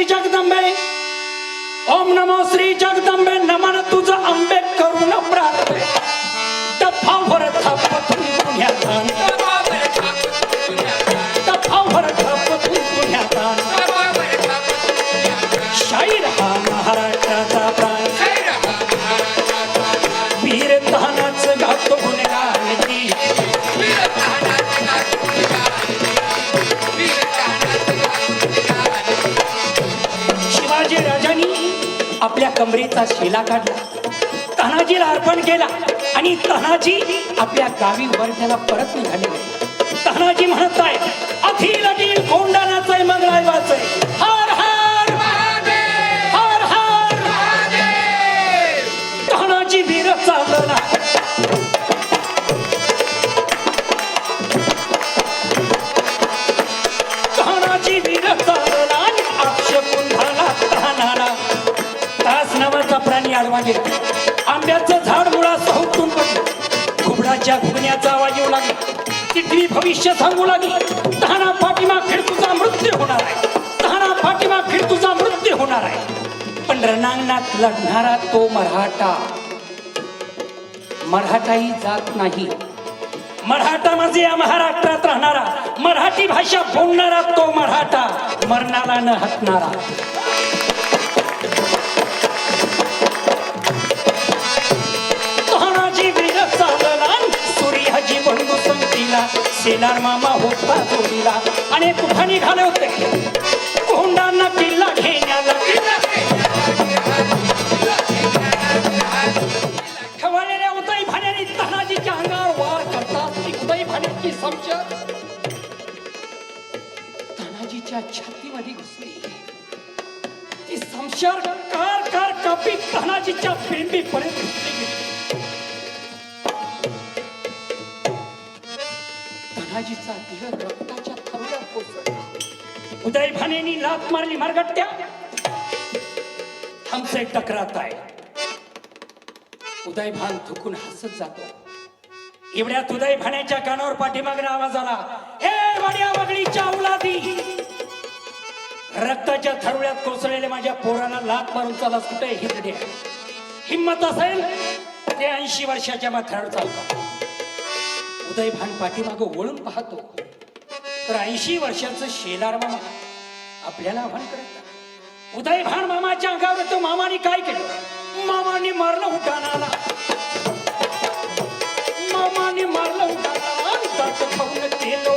श्री जगदंबे ओम नमो श्री जगदंबे नमन आपल्या कमरेचा शिला काढला. तानाजीला अर्पण केला आणि तानाजी आपल्या गावी वर्ध्याला परत निघाले. तानाजी म्हणत आहे अखिल अखिल कोंडाणाचं मग वाचय हार हार हार हार. तानाजी वीर चालला नावाचा आंब्याचं झाड मुळा सहुतून पडलं घुबडाच्या घुगण्याचा आवाज येऊ लागला. तिथली भविष्य सांगू लागली. तहाना पाठीमा खिडतूचा मृत्यू होणार आहे. तहाना पाठीमा खिडतूचा मृत्यू होणार आहे. पण रणांगणात लढणारा तो मराठा. मराठाही जात नाही. मराठा म्हणजे या महाराष्ट्रात राहणारा. मराठी भाषा बोलणारा तो मराठा. मरणाला न हटणारा. संगतीला मामा होता चोरीला आणि उठाणी निघाले होते. कोंडांना किल्ला घेण्याला. खवळलेल्या उदय भाण्याने अंगावर वार करतात ती उदय भाण्याची तानाजीच्या छातीमध्ये घुसली. ती समशर कार कार कापी तानाजीच्या पेंबीपर्यंत घुसली. गेली तानाजीचा देह रक्ताच्या थरोड्यात कोसळला उदय भानेनी लात मारली मारगट्ट्या. हमसे टकरात आहे. उदय भान थुकून हसत जातो. एवढ्यात उदय भाण्याच्या कानावर पाठीमागला आवाज आला. ए वाड्या वगळीच्या औलादी! रक्ताच्या थरुळ्यात कोसळलेल्या माझ्या पोराला लात मारून चाला कुठे हिरडे हिम्मत असेल ते ऐंशी वर्षाच्या माथ्यावर चालतात. उदयभान पाठीमागं वळून पाहतो. तर ऐंशी वर्षाचं शेलार मामा आपल्याला आव्हान करत उदयभान मामाच्या अंगावर तो मामाने काय केलं? मामाने मारलं उड्डाणाला मामाने मारलं उड्डाणाला आणि दात खाऊन तेल